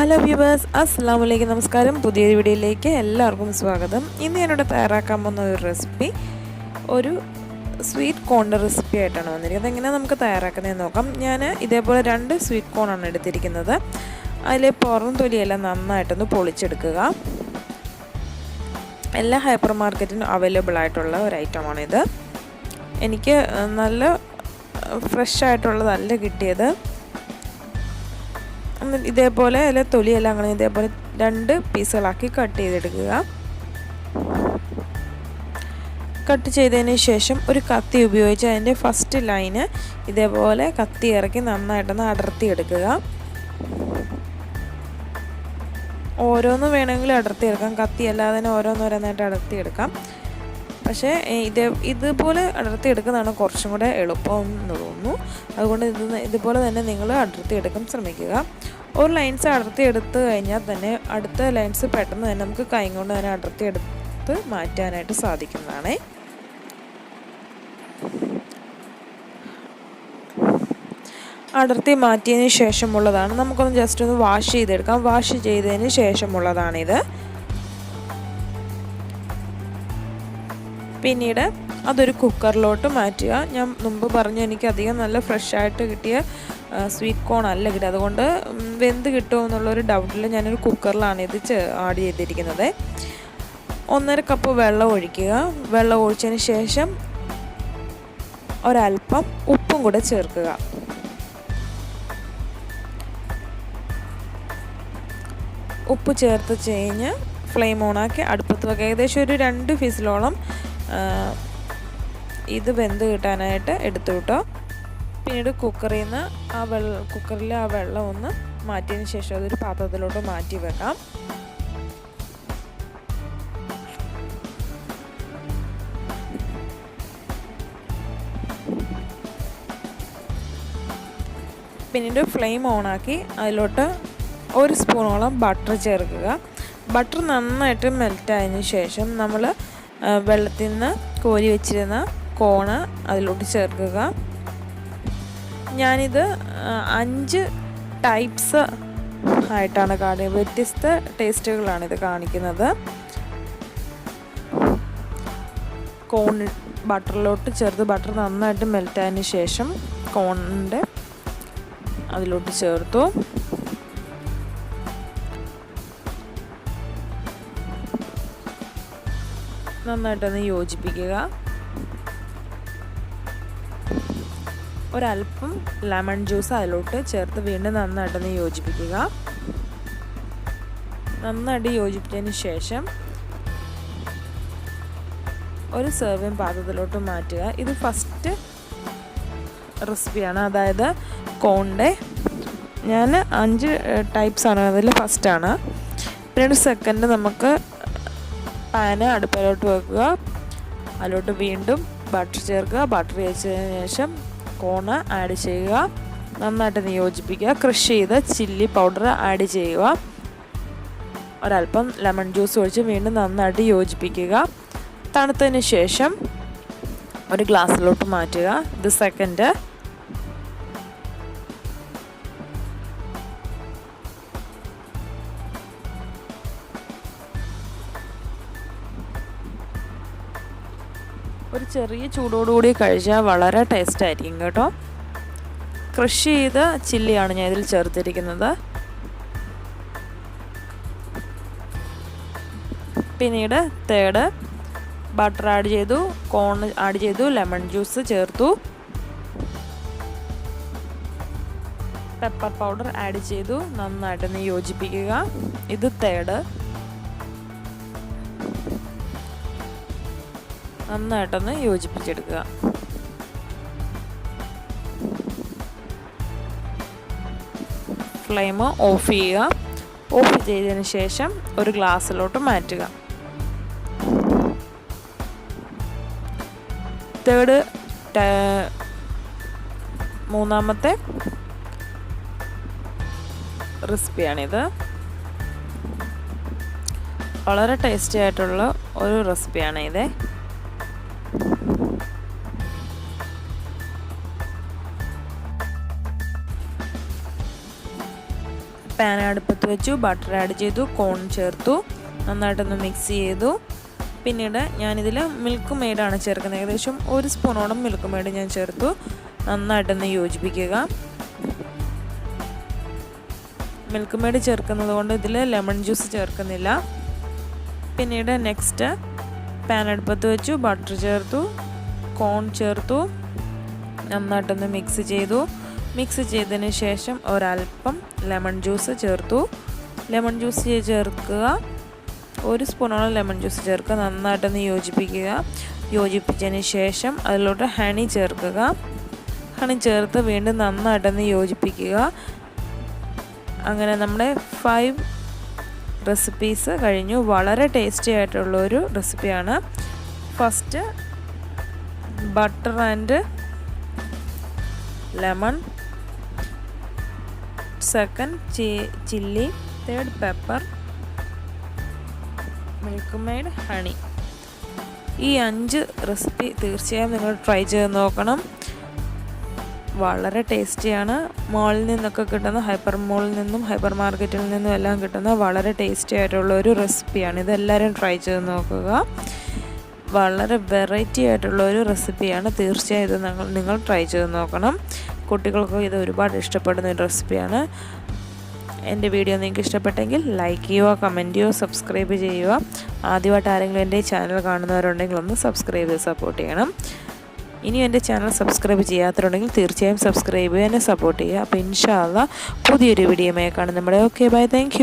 Viewers അസ്സാം വലൈക്കും നമസ്കാരം. പുതിയൊരു വീഡിയോയിലേക്ക് എല്ലാവർക്കും സ്വാഗതം. ഇന്ന് ഞാനിവിടെ തയ്യാറാക്കാൻ പോകുന്ന ഒരു റെസിപ്പി ഒരു സ്വീറ്റ് കോണിന്റെ റെസിപ്പി ആയിട്ടാണ് വന്നിരിക്കുന്നത്. എങ്ങനെ നമുക്ക് തയ്യാറാക്കുന്നതെന്ന് നോക്കാം. ഞാൻ ഇതേപോലെ രണ്ട് സ്വീറ്റ് കോണാണ് എടുത്തിരിക്കുന്നത്. അതിലെ പുറം തൊലിയെല്ലാം നന്നായിട്ടൊന്ന് പൊളിച്ചെടുക്കുക. എല്ലാ ഹൈപ്പർ മാർക്കറ്റിനും അവൈലബിൾ ആയിട്ടുള്ള ഒരു ഐറ്റമാണിത് എനിക്ക് നല്ല ഫ്രഷ് ആയിട്ടുള്ളതല്ല കിട്ടിയത് ഇതേപോലെ അല്ല തൊലിയെല്ലാം അങ്ങനെ ഇതേപോലെ രണ്ട് പീസുകളാക്കി കട്ട് ചെയ്തെടുക്കുക. കട്ട് ചെയ്തതിന് ശേഷം ഒരു കത്തി ഉപയോഗിച്ച് അതിന്റെ ഫസ്റ്റ് ലൈന് ഇതേപോലെ കത്തി ഇറക്കി നന്നായിട്ടൊന്ന് അടർത്തിയെടുക്കുക. വേണമെങ്കിലും വേണമെങ്കിൽ അടർത്തിയെടുക്കാം. കത്തി അല്ലാതെ തന്നെ ഓരോന്നോരോന്നായിട്ട് അടർത്തിയെടുക്കാം. പക്ഷേ ഇത് ഇതുപോലെ അടർത്തിയെടുക്കുന്നതാണ് കുറച്ചും കൂടെ എളുപ്പം എന്ന് തോന്നുന്നു. അതുകൊണ്ട് ഇത് ഇതുപോലെ തന്നെ നിങ്ങൾ അടർത്തിയെടുക്കാൻ ശ്രമിക്കുക. ഒരു ലൈൻസ് അടർത്തിയെടുത്ത് കഴിഞ്ഞാൽ തന്നെ അടുത്ത ലൈൻസ് പെട്ടെന്ന് തന്നെ നമുക്ക് കൈ കൊണ്ട് തന്നെ അടർത്തിയെടുത്ത് മാറ്റാനായിട്ട് സാധിക്കുന്നതാണ്. അടർത്തി മാറ്റിയതിന് ശേഷമുള്ളതാണ്. നമുക്കൊന്ന് ജസ്റ്റ് ഒന്ന് വാഷ് ചെയ്തെടുക്കാം. വാഷ് ചെയ്തതിന് ശേഷമുള്ളതാണിത്. പിന്നീട് അതൊരു കുക്കറിലോട്ട് മാറ്റുക. ഞാൻ മുമ്പ് പറഞ്ഞു എനിക്ക് അധികം നല്ല ഫ്രഷായിട്ട് കിട്ടിയ സ്വീറ്റ് കോൺ അല്ല കിട്ടുക അതുകൊണ്ട് വെന്ത് കിട്ടുമോ എന്നുള്ളൊരു ഡൗട്ടിൽ ഞാനൊരു കുക്കറിലാണ് ഇത് ആഡ് ചെയ്തിരിക്കുന്നത്. ഒന്നര കപ്പ് വെള്ളം ഒഴിക്കുക. വെള്ളം ഒഴിച്ചതിന് ശേഷം ഒരൽപ്പം ഉപ്പും കൂടെ ചേർക്കുക. ഉപ്പ് ചേർത്ത് കഴിഞ്ഞ് ഫ്ലെയിം ഓണാക്കി അടുപ്പത്ത് വെക്കുക. ഏകദേശം ഒരു രണ്ട് ഫിസിലോളം ഇത് വെന്ത് കിട്ടാനായിട്ട് എടുത്തു കിട്ടോ. പിന്നീട് കുക്കറിൽ നിന്ന് ആ വെള്ളം കുക്കറിൽ ആ വെള്ളം ഒന്ന് മാറ്റിയതിന് ശേഷം അതൊരു പാത്രത്തിലോട്ട് മാറ്റി വെക്കാം. പിന്നീട് ഫ്ലെയിം ഓണാക്കി അതിലോട്ട് ഒരു സ്പൂണോളം ബട്ടർ ചേർക്കുക. ബട്ടർ നന്നായിട്ട് മെൽറ്റായതിന് ശേഷം നമ്മൾ വെള്ളത്തിൽ നിന്ന് കോരി വെച്ചിരുന്ന കോണ് അതിലോട്ട് ചേർക്കുക. ഞാനിത് അഞ്ച് ടൈപ്സ് ആയിട്ടാണ് കാണിക്കുന്നത് വ്യത്യസ്ത ടേസ്റ്റുകളാണ് ഇത് കാണിക്കുന്നത്. കോൺ ബട്ടറിലോട്ട് ചേർത്ത് ബട്ടർ നന്നായിട്ട് മെൽറ്റായതിന് ശേഷം കോണിന്റെ അതിലോട്ട് ചേർത്തു. നന്നായിട്ടൊന്ന് യോജിപ്പിക്കുക. ഒരല്പം ലെമൺ ജ്യൂസ് അതിലോട്ട് ചേർത്ത് വീണ്ടും നന്നായിട്ടൊന്ന് യോജിപ്പിക്കുക. നന്നായിട്ട് യോജിപ്പിച്ചതിന് ശേഷം ഒരു സെർവിങ് പാത്രത്തിലോട്ട് മാറ്റുക. ഇത് ഫസ്റ്റ് റെസിപ്പിയാണ് അതായത് കോണ്ടെ ഞാൻ അഞ്ച് ടൈപ്സാണ് അതിൽ ഫസ്റ്റാണ് പിന്നീട് സെക്കൻഡ് നമുക്ക് പാന് അടുപ്പിലോട്ട് വെക്കുക. അതിലോട്ട് വീണ്ടും ബട്ടർ ചേർക്കുക. ബട്ടർ ചേർച്ചതിന് ശേഷം കോണ് ആഡ് ചെയ്യുക. നന്നായിട്ട് നിയോജിപ്പിക്കുക. ക്രഷ് ചെയ്ത ചില്ലി പൗഡർ ആഡ് ചെയ്യുക. ഒരല്പം ലെമൺ ജ്യൂസ് ഒഴിച്ച് വീണ്ടും നന്നായിട്ട് യോജിപ്പിക്കുക. തണുത്തതിന് ശേഷം ഒരു ഗ്ലാസ്സിലോട്ട് മാറ്റുക. ഇത് സെക്കൻഡ് ഒരു ചെറിയ ചൂടോടുകൂടി കഴിച്ചാൽ വളരെ ടേസ്റ്റ് ആയിരിക്കും കേട്ടോ. ക്രഷ് ചെയ്ത ചില്ലിയാണ് ഞാൻ ഇതിൽ ചേർത്തിരിക്കുന്നത്. പിന്നീട് തേഡ് ബട്ടർ ആഡ് ചെയ്തു കോൺ ആഡ് ചെയ്തു ലെമൺ ജ്യൂസ് ചേർത്തു. പെപ്പർ പൗഡർ ആഡ് ചെയ്തു നന്നായിട്ടൊന്ന് യോജിപ്പിക്കുക. ഇത് തേർഡ് നന്നായിട്ടൊന്ന് യോജിപ്പിച്ചെടുക്കുക. ഫ്ലെയിം ഓഫ് ചെയ്യുക. ഓഫ് ചെയ്തതിന് ശേഷം ഒരു ഗ്ലാസ്സിലോട്ട് മാറ്റുക. തേർഡ് മൂന്നാമത്തെ റെസിപ്പിയാണിത്. വളരെ ടേസ്റ്റി ആയിട്ടുള്ള ഒരു റെസിപ്പിയാണ് ഇത് പാൻ അടുപ്പത്ത് വെച്ചു ബട്ടർ ആഡ് ചെയ്തു കോൺ ചേർത്തു നന്നായിട്ടൊന്ന് മിക്സ് ചെയ്തു. പിന്നീട് ഞാനിതിൽ മിൽക്ക് മെയ്ഡാണ് ചേർക്കുന്നത്. ഏകദേശം ഒരു സ്പൂണോളം മിൽക്ക് മെയ്ഡ് ഞാൻ ചേർത്തു. നന്നായിട്ടൊന്ന് യോജിപ്പിക്കുക. മിൽക്ക് മെയ്ഡ് ചേർക്കുന്നത് കൊണ്ട് ഇതിൽ ലെമൺ ജ്യൂസ് ചേർക്കുന്നില്ല. പിന്നീട് നെക്സ്റ്റ് പാൻ അടുപ്പത്ത് വെച്ചു ബട്ടർ ചേർത്തു കോൺ ചേർത്തു നന്നായിട്ടൊന്ന് മിക്സ് ചെയ്തു. മിക്സ് ചെയ്തതിന് ശേഷം ഒരൽപ്പം ലെമൺ ജ്യൂസ് ചേർത്തു. ലെമൺ ജ്യൂസ് ചേർക്കുക. ഒരു സ്പൂണോളം ലെമൺ ജ്യൂസ് ചേർക്കുക. നന്നായിട്ടൊന്ന് യോജിപ്പിക്കുക. യോജിപ്പിച്ചതിന് ശേഷം അതിലോട്ട് ഹണി ചേർക്കുക. ഹണി ചേർത്ത് വീണ്ടും നന്നായിട്ടൊന്ന് യോജിപ്പിക്കുക. അങ്ങനെ നമ്മുടെ ഫൈവ് റെസിപ്പീസ് കഴിഞ്ഞു. വളരെ ടേസ്റ്റി ആയിട്ടുള്ള ഒരു റെസിപ്പിയാണ് first butter and lemon second chilli third pepper milk made honey ഈ അഞ്ച് റെസിപ്പി തീർച്ചയായും നിങ്ങൾ ട്രൈ ചെയ്ത് നോക്കണം. വളരെ ടേസ്റ്റിയാണ്. മോളിൽ നിന്നൊക്കെ കിട്ടുന്ന ഹൈപ്പർ മോളിൽ നിന്നും ഹൈപ്പർ മാർക്കറ്റിൽ നിന്നും എല്ലാം കിട്ടുന്ന വളരെ ടേസ്റ്റി ആയിട്ടുള്ള ഒരു റെസിപ്പിയാണ് ഇതെല്ലാവരും ട്രൈ ചെയ്ത് നോക്കുക. വളരെ വെറൈറ്റി ആയിട്ടുള്ള ഒരു റെസിപ്പിയാണ് തീർച്ചയായും ഇത് നിങ്ങൾ നിങ്ങൾ ട്രൈ ചെയ്ത് നോക്കണം. കുട്ടികൾക്ക് ഇത് ഒരുപാട് ഇഷ്ടപ്പെടുന്ന ഒരു റെസിപ്പിയാണ്. എന്റെ വീഡിയോ നിങ്ങൾക്ക് ഇഷ്ടപ്പെട്ടെങ്കിൽ ലൈക്ക് ചെയ്യുക കമന്റ് ചെയ്യുക സബ്സ്ക്രൈബ് ചെയ്യുക. ആദ്യമായിട്ട് ആരെങ്കിലും എന്റെ ചാനൽ കാണുന്നവരുണ്ടെങ്കിൽ ഒന്ന് സബ്സ്ക്രൈബ് ചെയ്ത് സപ്പോർട്ട് ചെയ്യണം. ഇനി എന്റെ ചാനൽ സബ്സ്ക്രൈബ് ചെയ്യാത്തവരുണ്ടെങ്കിൽ തീർച്ചയായും സബ്സ്ക്രൈബ് ചെയ്യാൻ സപ്പോർട്ട് ചെയ്യുക. അപ്പോൾ ഇൻഷാല്ല പുതിയൊരു വീഡിയോ കാണും. നമ്മുടെ ഓക്കെ ബൈ താങ്ക്